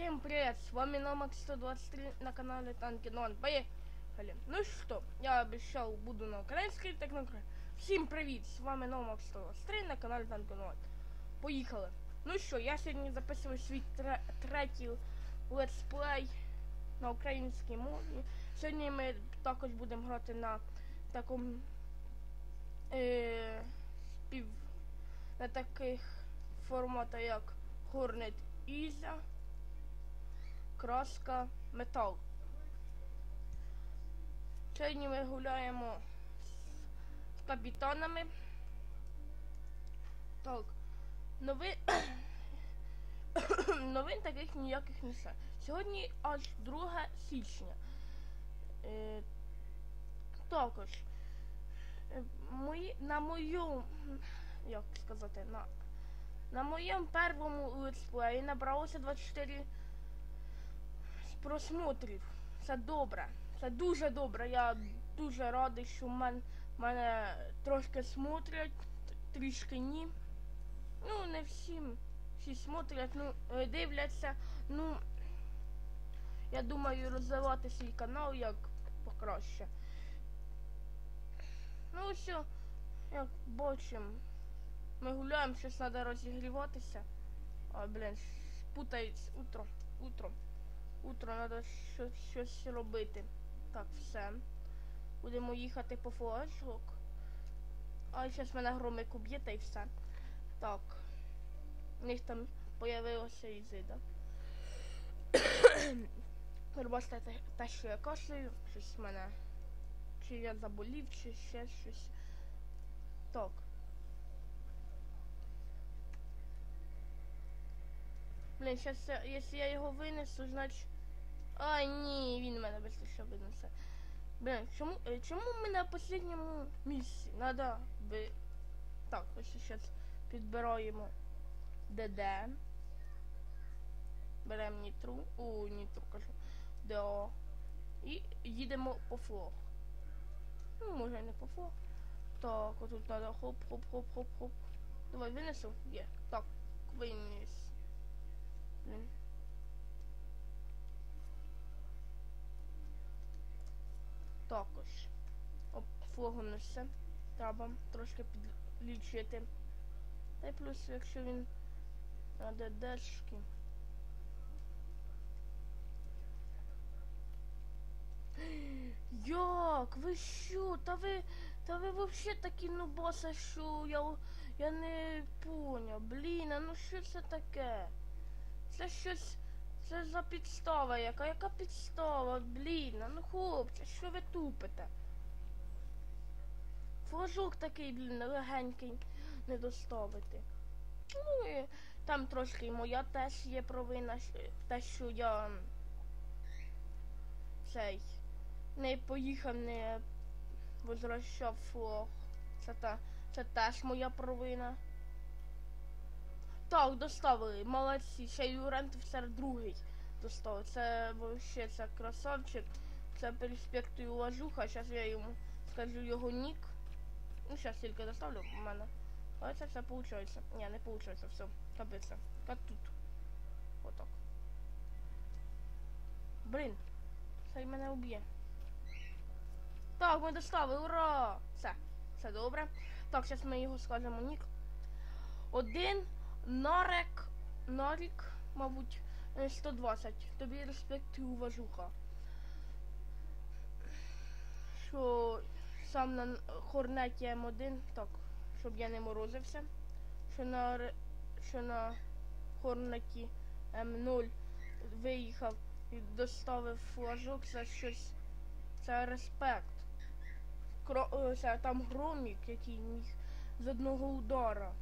Всем привет, с вами Номак 123 на канале Танки Нон. Поехали. Ну что, я обещал, буду на українській, так на українській. Всім привіт, з вами Номак 123 на каналі Танки Нон. Поїхали. Ну що, я сьогодні записую свій тре- третій летсплей на українській мові. Сьогодні ми також будемо грати на такому е, спів на таких форматах як Hornet Ізя, краска, метал. Сьогодні ми гуляємо з капітанами. Так, новин, новин таких ніяких не все. Сьогодні аж 2 січня. Е, також е, мої, на мою, як сказати, на, на моєму першому летсплеї набралося 24 просмотрів. Це добре. Це дуже добре. Я дуже радий, що мен, мене трошки смотрять, трішки ні. Ну, не всім всі смотрять, ну, е, дивляться. Ну, я думаю, розвивати свій канал як покраще. Ну, все, як бачимо. Ми гуляємо, щось треба розігріватися. А, блін, путається утро. Утро. Утро треба щось, щось робити. Так, все. Будемо їхати по флажок. А зараз мене громик уб'є та й все. Так. У них там появилася ізида. Пробачте те, що я кашляю, щось в мене. Чи я заболів, чи ще щось. Так. Блін, щас, я- якщо я його винесу, значить... Ай, ні, він мене швидше винесе. Блін, чому, е, чому ми на останньому місці? Надо би... Так, ось зараз підбираємо ДД. Беремо нітру. О, нітру кажу. ДО. І їдемо по флог. Ну, може не по флог. Так, отут треба хоп, хоп, хоп, хоп, хоп. Давай, винесу. Є. Так, виніс. Блін. Також. Несе. Треба трошки підлічити. Та й плюс, якщо він на ДДшки. Як? Ви що? Та ви. Та ви вообще такі нубаса, що я, я не поняв. Блін, а ну що це таке? Це щось. Це за підстава яка? Яка підстава? Блін, ну хлопче, що ви тупите? Флажок такий, блін, легенький не доставити. Ну і там трошки моя теж є провина, те, що я цей не поїхав, не возвращав флаг. Це, та, це теж моя провина. Так, доставили. Молодці. Ще Юрент серед другий доставив. Це вообще це красавчик. Це перспекту і уважуха. Зараз я йому скажу його нік. Ну, зараз тільки доставлю в мене. Але це все виходить. Ні, не виходить, все. Капець. Як тут. Отак. Блін. Цей мене уб'є. Так, ми доставили, ура! Все, все добре. Так, зараз ми його скажемо нік. Один Нарек. Нарік, мабуть, е, 120. Тобі респект і уважуха. Що сам на Хорнеті М1, так, щоб я не морозився. Що на що на Хорнеті М0 виїхав і доставив флажок, це щось. Це респект. Кро, е, це, там громік, який міг з одного удара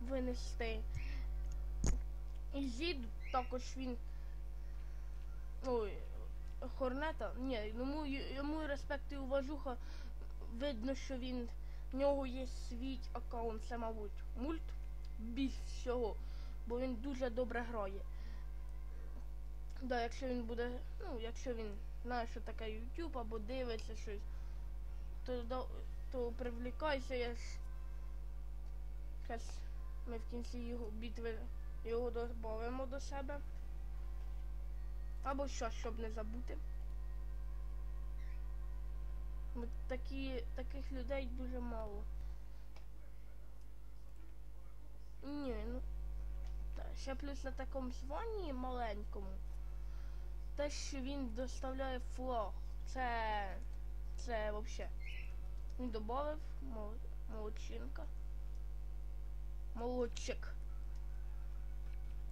винести. Зід також він. Ой, Хорнета. Ні, йому, йому респект і уважуха. Видно, що він. В нього є свій аккаунт, це, мабуть, мульт більш всього. Бо він дуже добре грає. Да, якщо він буде. Ну, якщо він знає, що таке YouTube або дивиться щось, то, то привлікайся, я ж. Зараз ми в кінці його битви його додамо до себе. Або що, щоб не забути. Бо Такі, таких людей дуже мало. Ні, ну. Та, ще плюс на такому званні маленькому. Те, що він доставляє флаг. Це. Це взагалі. Він додав молодчинка. Молодчик.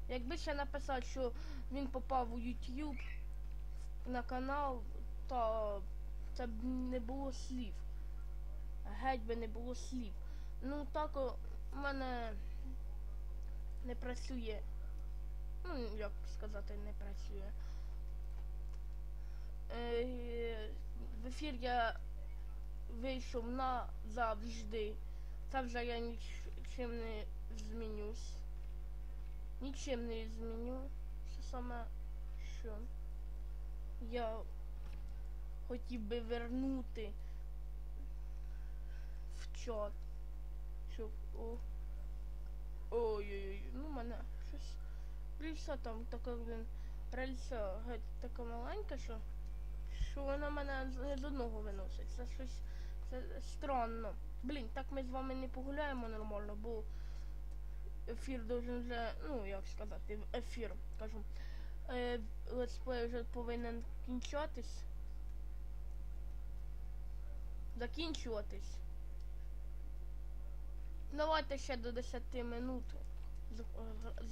Якби ще написати, що він попав у YouTube на канал, то це б не було слів. Геть би не було слів. Ну так у мене не працює. Ну, як сказати, не працює. Е, в ефір я вийшов назавжди. Це вже я нічим не змінюсь. Нічим не зміню. Це саме що я хотів би вернути в чат. Щоб о. Ой-ой-ой, ну мене щось. Рельса там така, блін, рельса геть така маленька, що. Що вона мене з- не з одного виносить. Це щось це странно. Блін, так ми з вами не погуляємо нормально, бо ефір должен вже, ну як сказати, ефір, кажу. Е, летсплей вже повинен кінчатись. Закінчуватись. Давайте ще до 10 минут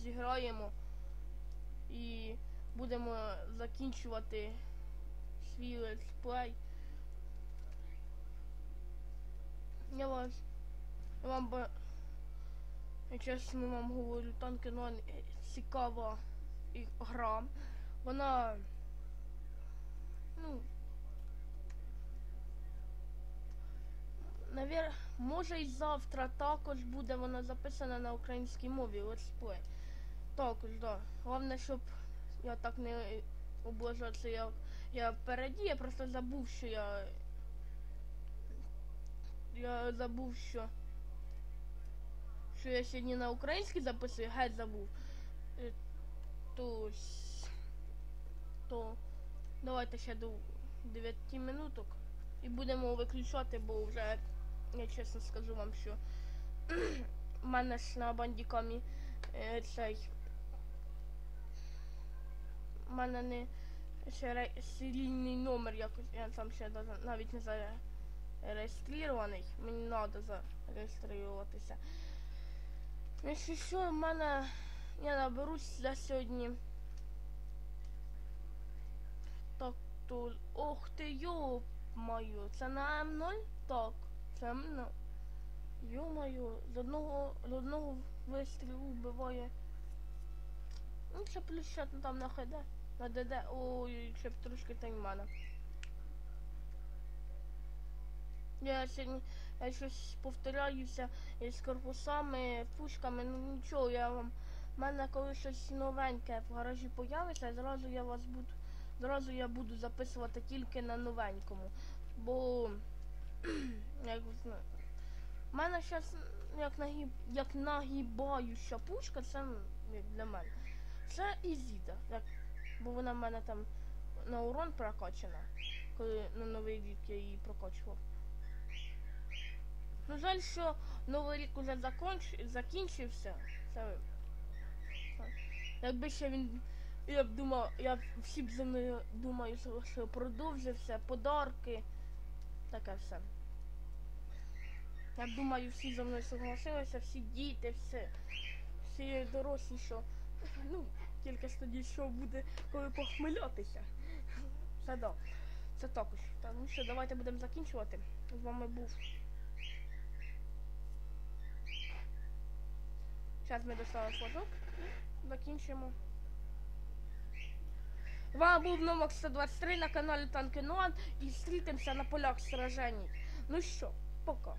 зіграємо і будемо закінчувати свій летсплей. Я вас я вам я чесно вам говорю, Танкенон цікава і- гра. Вона ну Навір... Може і завтра також буде вона записана на українській мові летсплей. Також, да. Головне, щоб я так не облажався, я, я впереді, я просто забув, що я. Я забув, що. Що я сьогодні на українській записую, геть забув. Е, То. То. Давайте ще до 9 минуток. І будемо виключати, бо вже я чесно скажу вам, що в мене ж на бандікамі е, цей. У мене не ще серійний номер якось, я там ще навіть не зареєстрований. Мені треба зареєструватися. Якщо що, в мене я наберусь за сьогодні. Так, то. Ох ти йоп маю. Це на М0? Так. Це М0. Йо-моє, з одного, з одного вистрілу вбиває. Ну, ще плюс ще там на ХД. На ДД. Ой, ще б трошки таймана. Я сьогодні я щось повторяюся із корпусами, пушками, ну нічого, я вам. У мене коли щось новеньке в гаражі появиться, зразу я вас буду. Зразу я буду записувати тільки на новенькому. Бо як ви знаєте. У мене зараз як, нагиб, як нагибаюча пушка, це як для мене. Це Ізіда. Як, бо вона в мене там на урон прокачана, коли на новий рік я її прокачував. Ну жаль, що новий рік уже законч... закінчився. Це... Якби ще він. Я б думав, я всі б за мною думаю, що- продовжився, подарки. Таке все. Я думаю, всі за мною согласилися, всі діти, все. Всі дорослі, що. Ну, тільки ж тоді що буде, коли похмельотися. Це да. Це також. Та, ну що, давайте будемо закінчувати. З вами був. Зараз ми доставимо флажок і закінчимо. Вам був номер 123 на каналі Танки Нуан і зустрітимося на полях сражений. Ну що, пока.